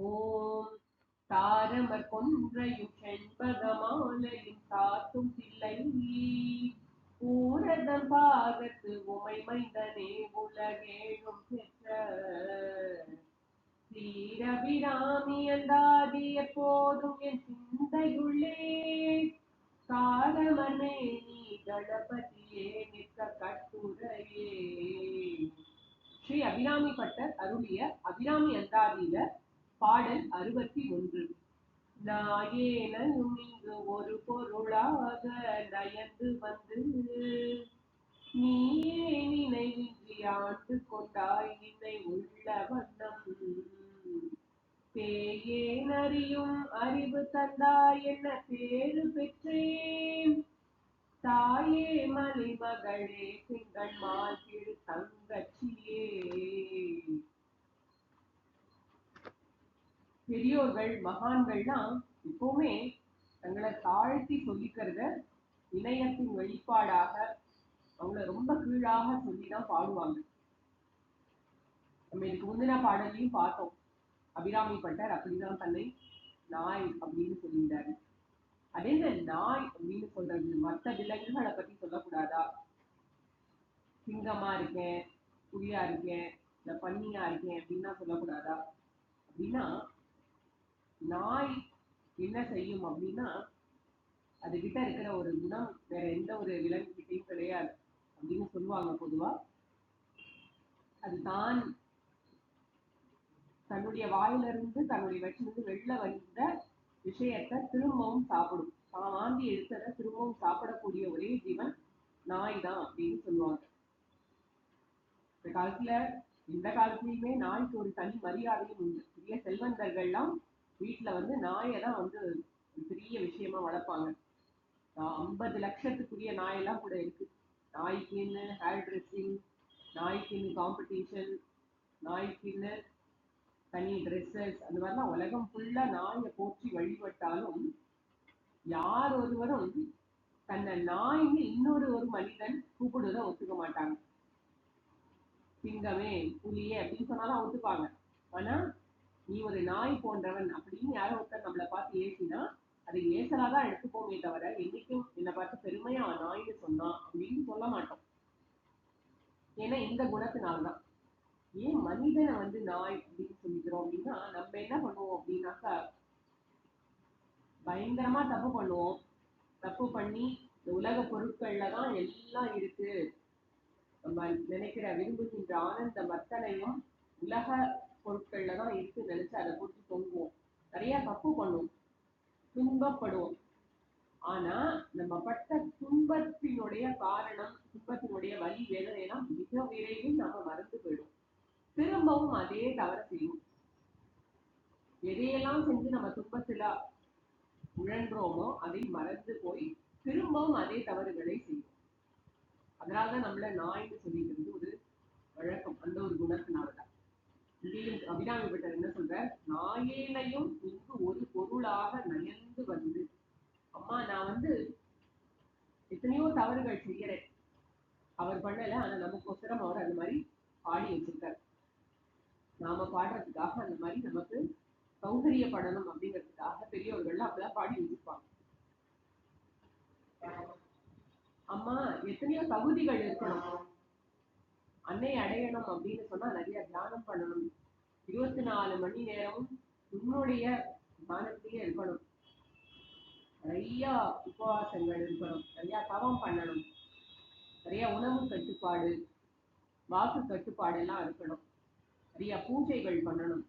ஓம் தாரமர் கொன்றையும் செண்பகமாலையும் சாத்தும் தில்லை. பூரதம் பாகத்து உமை மைந்தனே உலகேழும் பெற்ற சீரபிராமி அந்தாதி எப்போதும் என் சிந்தையுள்ளே. காரமனே நீ கணபதியே நிற்க கட்டுரையே. ஸ்ரீ அபிராமி பட்டர் அருளிய அபிராமி அந்தாதியில பாடல் அறுபத்தி ஒன்று. நாயேனும் இங்கு ஒரு பொருளாக நயந்து வந்து நீயே நினைவின்றி ஆண்டு கொண்டாய் நினை உள்ள வண்ணம். பேயேன் அறியும் அறிவு தந்தாய் என்ன பேரு பெற்றேன். தாயே மலைமகளே திங்கள் மாதிரி தங்கச்சியே. பெரியோர்கள் மகான்கள்லாம் இப்போவுமே தங்களை தாழ்த்தி சொல்லிக்கிறத இணையத்தின் வெளிப்பாடாக அவங்கள ரொம்ப கீழாக சொல்லிதான் பாடுவாங்க. நம்ம இதுக்கு முந்தின பாடலையும் பார்த்தோம். அபிராமி பட்டர் அப்படிதான் தன்னை நாய் அப்படின்னு சொல்லியிருந்தாரு. அதே என்ன நாய் அப்படின்னு சொல்றது மற்ற விலங்குகளை பத்தி சொல்லக்கூடாதா? சிங்கமா இருக்கேன் புலியா இருக்கேன் இல்ல பன்னியா இருக்கேன் அப்படின்னா சொல்லக்கூடாதா? அப்படின்னா நாய் என்ன செய்யும் அப்படின்னா அது கிட்ட இருக்கிற ஒரு குணம் வேற எந்த ஒரு விலங்கு கிட்டையும் கிடையாது அப்படின்னு சொல்லுவாங்க பொதுவா. அது தான் தன்னுடைய வாயிலிருந்து தன்னுடைய வயிற்றிலிருந்து வெளில வந்த விஷயத்தை திரும்பவும் சாப்பிடும். தான் வாந்தி எடுத்ததை திரும்பவும் சாப்பிடக்கூடிய ஒரே ஜீவன் நாய் தான் அப்படின்னு சொல்லுவாங்க. இந்த காலத்துல இந்த காலத்துலயுமே நாய்க்கு ஒரு தனி மரியாதையும் உண்டு. பெரிய செல்வந்தர்கள்லாம் வீட்டுல வந்து நாயை தான் வந்து பெரிய விஷயமா வளர்ப்பாங்க. ஐம்பது லட்சத்துக்குரிய நாயெல்லாம் கூட இருக்கு. நாய்க்குன்னு ஹேர் ட்ரெஸ்ஸிங் நாய்க்குன்னு காம்படிஷன் நாய்க்குன்னு தனி ட்ரெஸ்ஸஸ் அந்த மாதிரிலாம் உலகம் ஃபுல்லா நாயை போற்றி வழிபட்டாலும் யார் ஒருவரும் தன்னை நாயின்னு இன்னொரு ஒரு மனிதன் கூப்பிடுவதை ஒத்துக்க மாட்டாங்க. சிங்கமே புலியே அப்படின்னு சொன்னாலும் ஒத்துப்பாங்க. ஆனா நீ ஒரு நாய் போன்றவன் அப்படின்னு யாரோ ஒருத்தர் நம்மளை பார்த்து ஏசினா அதை ஏசலாதான் எடுத்துப்போமே தவிர என்னைக்கும் என்னை பார்த்து பெருமையா நாய்னு சொன்னான் அப்படின்னு சொல்ல மாட்டோம். ஏன்னா இந்த குணத்தினால்தான். ஏன் மனிதனை வந்து நாய் அப்படின்னு சொல்லிக்கிறோம் அப்படின்னா நம்ம என்ன பண்ணுவோம் அப்படின்னாக்கா பயங்கரமா தப்பு பண்ணுவோம். தப்பு பண்ணி இந்த உலக பொருட்கள்ல தான் எல்லாம் இருக்கு. நம்ம நினைக்கிற விரும்புகின்ற ஆனந்த மத்தனையும் உலக பொருட்கள்ல தான் இருக்கு நினைச்சு அதை போட்டு தொங்குவோம். நிறைய தப்பு பண்ணுவோம். துன்பப்படுவோம். ஆனா நம்ம பட்ட துன்பத்தினுடைய காரணம் துன்பத்தினுடைய வலி வேதனையெல்லாம் மிக விரைவில் நம்ம மறந்து போயிடும். திரும்பவும் அதே தவற செய்யும் எதையெல்லாம் செஞ்சு நம்ம துன்பத்துல உழன்றோமோ அதை மறந்து போய் திரும்பவும் அதே தவறுகளை செய்யும் அதனாலதான் நம்மள நாய்னு சொல்லிக்கிறது ஒரு வழக்கம் அந்த ஒரு குணத்தினாலதான். அபிராமி பட்டர் என்ன சொல்ற நாயேனையும் இங்கு ஒரு பொருளாக நயந்து வந்து. அம்மா நான் வந்து எத்தனையோ தவறுகள் செய்யறேன் அவர் பண்ணல ஆனா நமக்கோசரம் அவர் அந்த மாதிரி பாடி வச்சிருக்காரு. நாம பாடுறதுக்காக அந்த மாதிரி நமக்கு சௌகரியப்படணும் அப்படிங்கிறதுக்காக பெரியவர்கள் அப்படிலாம் பாடி வச்சிருப்பாங்க. அம்மா எத்தனையோ தகுதிகள் இருக்கணும். அன்னை அடையணும் அப்படின்னு சொன்னா நிறைய தியானம் பண்ணணும். இருபத்தி நாலு மணி நேரமும் உன்னுடைய தியானத்திலேயே இருக்கணும். நிறைய உபவாசங்கள் இருக்கணும். நிறைய தவம் பண்ணணும். நிறைய உணவு கட்டுப்பாடு வாக்கு கட்டுப்பாடு எல்லாம் இருக்கணும். நிறைய பூஜைகள் பண்ணணும்.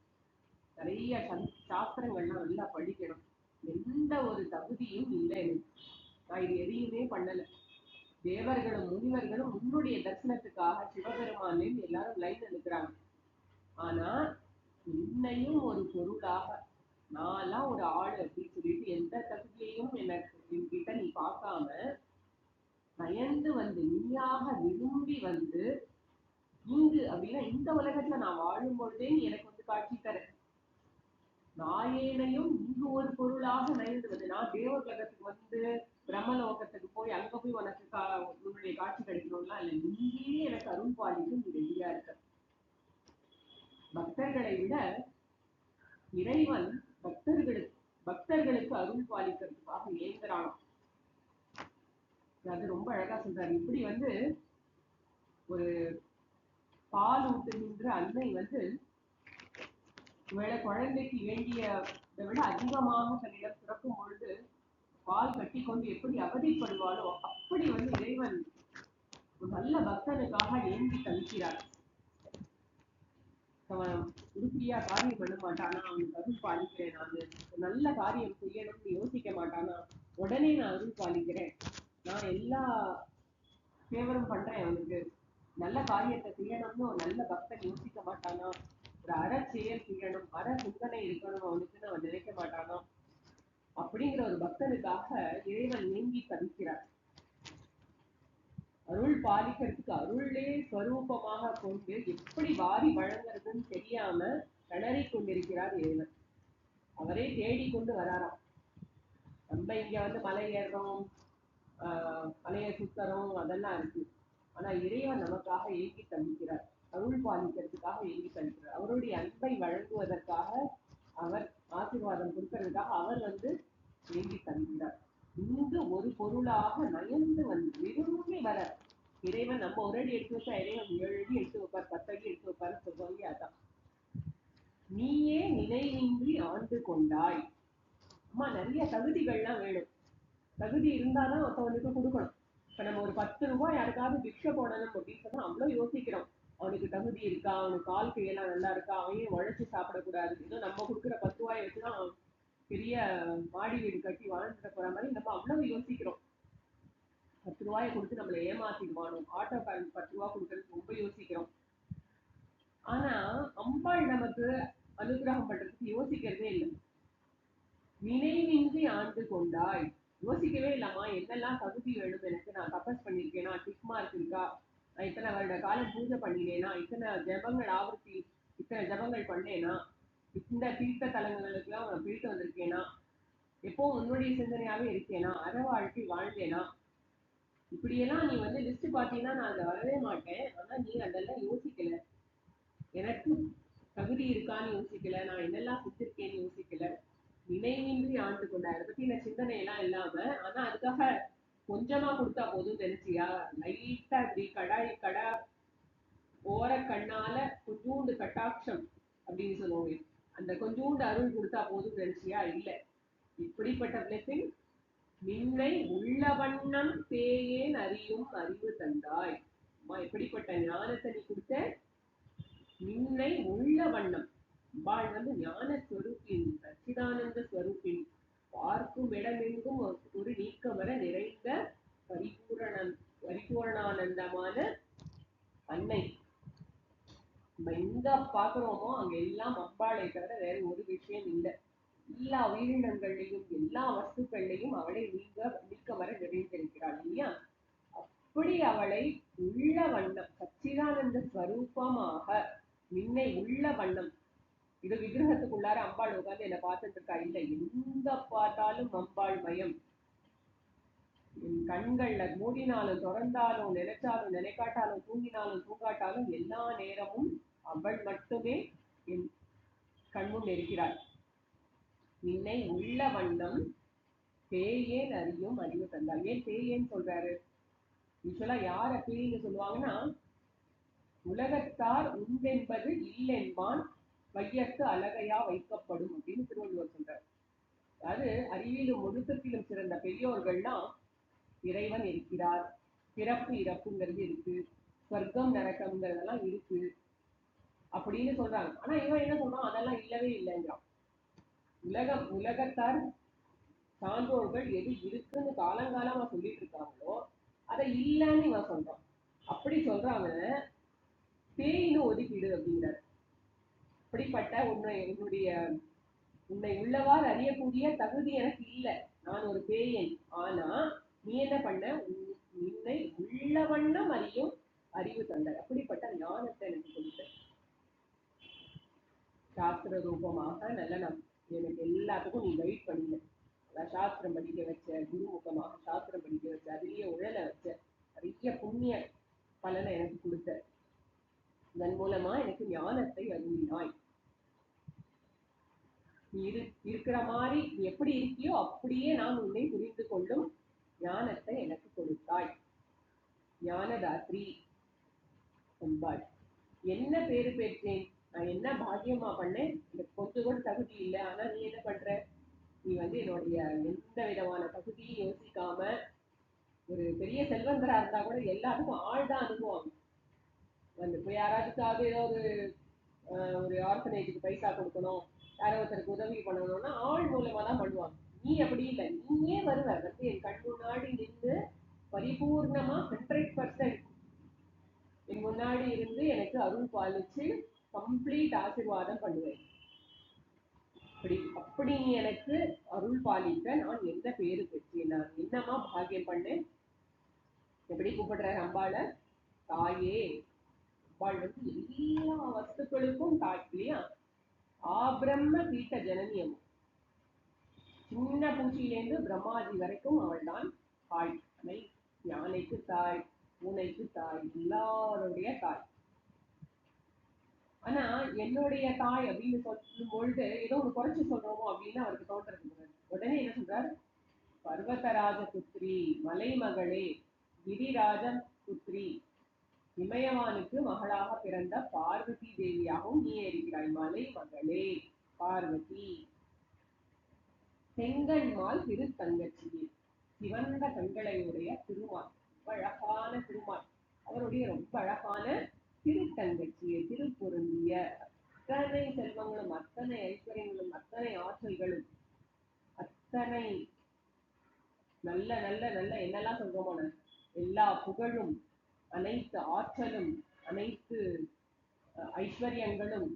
நிறைய சந்- சாஸ்திரங்கள்லாம் நல்லா படிக்கணும். எந்த ஒரு தகுதியும் இல்லை எனக்கு. நான் இது எதையுமே பண்ணலை. தேவர்களும் முனிவர்களும் உன்னுடைய தரிசனத்துக்காக சிவபெருமானில் எல்லாரும் லைன்ல நிற்கிறாங்க. ஆனா இன்னையும் ஒரு பொருளாக நான்லாம் ஒரு ஆள் அப்படின்னு சொல்லிட்டு எந்த தகுதியையும் எனக்கு என்கிட்ட நீ பார்க்காம பயந்து வந்து நீயாக விரும்பி வந்து இங்கு அப்படின்னா இந்த உலகத்துல நான் வாழும் பொழுதே நீ எனக்கு வந்து காட்சி தர. நாயேனையும் இங்கு ஒரு பொருளாக நயந்து வந்து நான் தேவ உலகத்துக்கு வந்து பிரம்மலோகத்துக்கு போய் அங்க போய் உனக்கு கா உன்னுடைய காட்சி கிடைக்கணும்லாம் இல்லை இங்கேயே எனக்கு அருள் பாலிக்கும் நீ ரெடியா இருக்க. பக்தர்களை விட இறைவன் பக்தர்களுக்கு பக்தர்களுக்கு அருள் பாலிக்கிறதுக்காக ஏங்குறானாம். அது ரொம்ப அழகா சொல்றாரு. இப்படி வந்து ஒரு பால் ஊட்டுகின்ற அன்னை வந்து ஒருவேளை குழந்தைக்கு வேண்டியதை விட அதிகமாக தன்னிடம் பிறக்கும் பொழுது பால் கட்டி கொண்டு எப்படி அவதிப்படுவாளோ அப்படி வந்து இறைவன் ஒரு நல்ல பக்தனுக்காக ஏந்தி தவிக்கிறார். அவன் உருப்படியா காரியம் பண்ண மாட்டானா? அவனுக்கு அருள் பாலிக்கிறேன் நான். நல்ல காரியம் செய்யணும்னு யோசிக்க மாட்டானா? உடனே நான் அருள் பாலிக்கிறேன். நான் எல்லா ஃபேவரும் பண்றேன் அவனுக்கு. நல்ல காரியத்தை செய்யணும்னு ஒரு நல்ல பக்தன் யோசிக்க மாட்டானா? ஒரு அற செயல் செய்யணும் அற சிந்தனை இருக்கணும் அவனுக்குன்னு அவன் நினைக்க மாட்டேன். அப்படிங்கிற ஒரு பக்தனுக்காக இறைவன் ஏங்கி தவிக்கிறார். அருள் பாலிக்கிறதுக்கு அருளே ஸ்வரூபமாக கொண்டு எப்படி வாரி வழங்குறதுன்னு தெரியாம திணறிக் கொண்டிருக்கிறார் இறைவன். அவரே தேடி கொண்டு வராராம். நம்ம இங்க வந்து மலை ஏறுறோம் ஆஹ் மலையை சுத்தறோம் அதெல்லாம் இருக்கு. ஆனா இறைவன் நமக்காக ஏங்கி தவிக்கிறார். அருள் பாலிக்கிறதுக்காக ஏங்கி தவிக்கிறார். அவருடைய அன்பை வழங்குவதற்காக அவர் ஆசீர்வாதம் கொடுக்கறதுக்காக அவர் வந்து செய்தி தந்தார் இங்கு ஒரு பொருளாக நயந்து வந்து விரும்பி வர. இறைவன் நம்ம ஒரு அடி எடுத்து வச்சா இறைவன் ஏழு அடி எடுத்து வைப்பார் பத்தடி எடுத்து வைப்பார் சொல்லுவாங்க அதான். நீயே நினைவின்றி ஆண்டு கொண்டாய். அம்மா நிறைய தகுதிகள்லாம் வேணும். தகுதி இருந்தாதான் ஒருத்தவனுக்கு கொடுக்கணும். இப்ப நம்ம ஒரு பத்து ரூபாய் யாருக்காவது பிக்ஷை போடணும் அப்படின்னு சொன்னா அவ்வளவு யோசிக்கிறோம். அவனுக்கு தகுதி இருக்கா? அவனுக்கு கால் கையெல்லாம் நல்லா இருக்கா? அவன் ஏன் சாப்பிடக்கூடாது. இன்னும் நம்ம கொடுக்குற பத்து ரூபாய் வச்சுதான் பெரிய மாடி வீடு கட்டி வாழ்ந்துட போற மாதிரி நம்ம அவ்வளவு யோசிக்கிறோம். பத்து ரூபாயை கொடுத்து நம்மளை ஏமாத்திடுவானோ? ஆட்டோக்காரனுக்கு பத்து ரூபா கொடுக்கறது ரொம்ப யோசிக்கிறோம். ஆனா அம்பாள் நமக்கு அனுகிரகம் பண்றதுக்கு யோசிக்கிறதே இல்லை. நினைவின்றி ஆண்டு கொண்டாய் யோசிக்கவே இல்லாமா என்னெல்லாம் தகுதி வேணும் எனக்கு? நான் தபஸ் பண்ணிருக்கேனா டிக் மார்க் இருக்கா? நான் இத்தனை வருட காலம் பூஜை பண்ணினேனா? இத்தனை ஜபங்கள் ஆவர்த்தி இத்தனை ஜபங்கள் பண்ணேனா? இந்த தீர்த்த தலங்களுக்கெல்லாம் நான் போயிட்டு வந்திருக்கேனா? எப்போ உன்னுடைய சிந்தனையாவே இருக்கேனா? அற வாழ்க்கை வாழ்ந்தேனா? இப்படியெல்லாம் நீ வந்து லிஸ்ட் பார்த்தீங்கன்னா நான் அதை வரவே மாட்டேன். ஆனா நீ அதெல்லாம் யோசிக்கல. எனக்கு தகுதி இருக்கான்னு யோசிக்கல. நான் என்னெல்லாம் செஞ்சிருக்கேன்னு யோசிக்கல. நினைவின்றி ஆண்டு கொண்ட அதை பத்தின சிந்தனை எல்லாம் இல்லாம ஆனா அதுக்காக கொஞ்சமா கொடுத்தா போதும் தெரிஞ்சியா லைட்டா இப்படி கடாய் கடா ஓர கண்ணால கொஞ்சூண்டு கட்டாட்சம் அப்படின்னு சொல்லுவாங்க அந்த கொஞ்சோண்டு அருள் கொடுத்தா போதும் நினைச்சியா? இல்லை. இப்படிப்பட்ட பிளெஸிங் நின்னை உள்ள வண்ணம் பேயேன் அறியும் அறிவு தந்தாய். அம்மா எப்படிப்பட்ட ஞானத்தை நீ கொடுத்த நின்னை உள்ள வண்ணம். அம்பாள் வந்து ஞான ஸ்வரூப்பின் சச்சிதானந்த ஸ்வரூப்பின் பார்க்கும் இடமெங்கும் ஒரு ஒரு நீக்கமர நிறைந்த பரிபூரணன் பரிபூரணானந்தமான அன்னை. நம்ம எங்க பாக்குறோமோ அங்க எல்லாம் அம்பாளை தவிர வேற ஒரு விஷயம் இல்லை. எல்லா உயிரினங்கள்லையும் எல்லா வஸ்துக்கள்லையும் அவளை நீங்க நீக்கமர நிறைந்திருக்கிறாள் இல்லையா? அப்படி அவளை உள்ள வண்ணம் சச்சிதானந்த ஸ்வரூபமாக நின்னை உள்ள வண்ணம். இது விக்கிரகத்துக்குள்ளார அம்பாள் உட்காந்து என்ன பார்த்துட்டு இருக்கா? இல்ல எங்க பார்த்தாலும் அம்பாள் மயம். என் கண்கள்ல மூடினாலும் திறந்தாலும் நினைச்சாலும் நினைக்காட்டாலும் தூங்கினாலும் தூங்காட்டாலும் எல்லா நேரமும் அவள் மட்டுமே என் கண்முன் இருக்கிறாள். நின்னை உள்ள வண்ணம் பேயேன் அறியும் அறிவு தந்தாள். ஏன் பேயேன்னு சொல்றாரு? யூஸ்வலா யார பேய்னு சொல்லுவாங்கன்னா உலகத்தார் உண்டென்பது இல்லென்பான் வையத்து அழகையா வைக்கப்படும் அப்படின்னு திருவள்ளுவர் சொல்றார். அதாவது அறிவிலும் ஒழுக்கத்திலும் சிறந்த பெரியோர்கள்லாம் இறைவன் இருக்கிறார். பிறப்பு இறப்புங்கிறது இருக்கு. சொர்க்கம் நரக்கம்ங்கிறதெல்லாம் இருக்கு. அப்படின்னு சொல்றாங்க. ஆனா இவன் என்ன சொல்றான்? அதெல்லாம் இல்லவே இல்லைங்கிறான். உலகம் உலகத்தார் சான்றோர்கள் எது இருக்குன்னு காலங்காலமா சொல்லிட்டு இருக்காங்களோ அதை இல்லைன்னு இவன் சொல்றான். அப்படி சொல்றாங்க பேயின்னு ஒதுக்கிடு அப்படிங்கிறார். அப்படிப்பட்ட உன்னை உன்னுடைய உன்னை உள்ளவாறு அறியக்கூடிய தகுதி எனக்கு இல்லை. நான் ஒரு பேயன் ஆனா நீ என்ன பண்ண? உன்- உன்னை உள்ள வண்ணம் அறியும் அறிவு தந்தார் அப்படிப்பட்ட ஞானத்தை எனக்கு கொடுத்த சாஸ்திர ரூபமாக நல்ல நம் எனக்கு எல்லாத்துக்கும் நீ கைட் பண்ணல அதான் சாஸ்திரம் படிக்க வச்ச குருமுகமாக சாஸ்திரம் படிக்க வச்ச அதுலயே உழலை வச்ச நிறைய புண்ணிய பலனை எனக்கு கொடுத்த. இதன் மூலமா எனக்கு ஞானத்தை அருளினாய். நீ இரு இருக்கிற மாதிரி நீ எப்படி இருக்கியோ அப்படியே நான் உன்னை புரிந்து கொள்ளும் ஞானத்தை எனக்கு கொடுத்தாய். ஞானதாத்ரி என்பாள். என்ன பேரு பெற்றேன்? நான் என்ன பாக்கியமா பண்ணேன்? எனக்கு கொஞ்சம் கூட தகுதி இல்லை. ஆனா நீ என்ன பண்ற? நீ வந்து என்னுடைய எந்த விதமான தகுதியும் யோசிக்காம ஒரு பெரிய செல்வந்தரா இருந்தா கூட எல்லாத்துக்கும் ஆள் தான் வந்து இப்போ யாராவதுக்காக ஏதோ ஒரு ஒரு ஆர்ஃபனேஜுக்கு பைசா கொடுக்கணும். யாரோ ஒருத்தருக்கு உதவி பண்ணணும்னா ஆள் மூலமா தான் பண்ணுவாங்க. நீ அப்படி இல்லை. நீயே வருவ. வந்து என் கண் முன்னாடி நின்று பரிபூர்ணமா ஹண்ட்ரட் பர்சன்ட் என் முன்னாடி இருந்து எனக்கு அருள் பாலிச்சு கம்ப்ளீட் ஆசிர்வாதம் பண்ணுவேன். அப்படி அப்படி நீ எனக்கு அருள் பாலிக்க நான் எந்த பேரு பெற்றேன்? நான் என்னமா பாக்கியம் பண்ணேன்? எப்படி கூப்பிடுற அம்பாள? தாயே அம்பாள் வந்து எல்லா வஸ்துக்களுக்கும் தாய் இல்லையா ஆபிரம்ம கீட்ட ஜனனியம் சின்ன பூச்சியிலேருந்து பிரம்மாஜி வரைக்கும் அவள் தான் தாய் யானைக்கு தாய் பூனைக்கு தாய் எல்லாருடைய தாய். ஆனா என்னுடைய தாய் அப்படின்னு சொல்லும் பொழுது ஏதோ ஒரு குறைச்சு சொல்றோமோ அப்படின்னு அவருக்கு தோன்றது உடனே என்ன சொல்றார்? பர்வதராஜ புத்திரி மலைமகளே கிரிராஜ புத்திரி இமயவானுக்கு மகளாக பிறந்த பார்வதி தேவியாகவும் நீ இருக்கிறாய். மலை மகளே பார்வதி செங்கன்மால் திரு தங்கச்சியே சிவந்த கண்களையுடைய திருமால். ரொம்ப அழகான திருமால். அவருடைய ரொம்ப அழகான திருத்தங்கச்சியை திருப்பொருந்திய அத்தனை செல்வங்களும் அத்தனை ஐஸ்வர்யங்களும் அத்தனை ஆற்றல்களும் அத்தனை நல்ல நல்ல நல்ல என்னெல்லாம் சொல்றோமோ எல்லா புகழும் அனைத்து ஆற்றலும் அனைத்து ஐஸ்வர்யங்களும்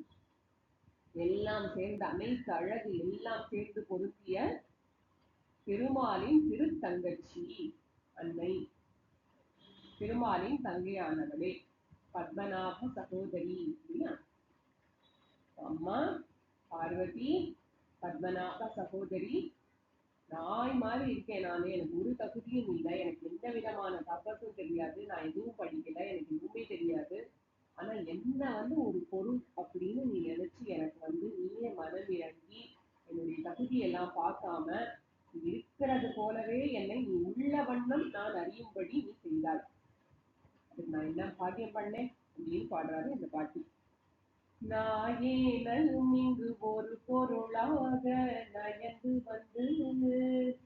எல்லாம் சேர்ந்த அனைத்து அழகு எல்லாம் சேர்ந்து பொருத்திய திருமாலின் திருத்தங்கச்சி அன்னை. திருமாலின் தங்கையானவளே. பத்மநாப சகோதரி இல்லையா அம்மா பார்வதி பத்மநாப சகோதரி நாய் மாதிரி இருக்கேன் நானு. எனக்கு ஒரு தகுதியும் இல்லை. எனக்கு எந்த விதமான தப்பசும் தெரியாது. நான் எதுவும் படிக்கல. எனக்கு எதுவுமே தெரியாது. ஆனா என்ன வந்து ஒரு பொருள் அப்படின்னு நீ நினைச்சு எனக்கு வந்து நீயே மனம் இறங்கி என்னுடைய தகுதியெல்லாம் பார்க்காம இருக்கிறது போலவே என்னை நீ உள்ள வண்ணம் நான் அறியும்படி நீ செய்தாள் என்ன பாக்கியம் பண்ணேன்? அப்படின்னு பாடுறாரு இந்த பாட்டி. நாயேனல் இங்கு ஒரு பொருளாக நயந்து வந்து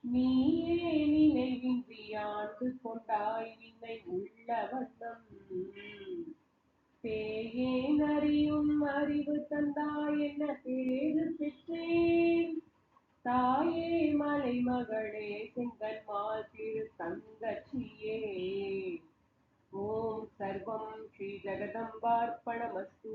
நீயே நினைவின்றி ஆண்டு கொண்டாய் விண்ணை உள்ள வண்ணம். பேயேன் அறியும் அறிவு தந்தாய் என்ன பேரு பெற்றேன். தாயே மலை மகளே செங்கன்மால் மாதிரி தங்கச்சியே. ॐ सर्वं श्रीजगदम्बार्पणमस्तु।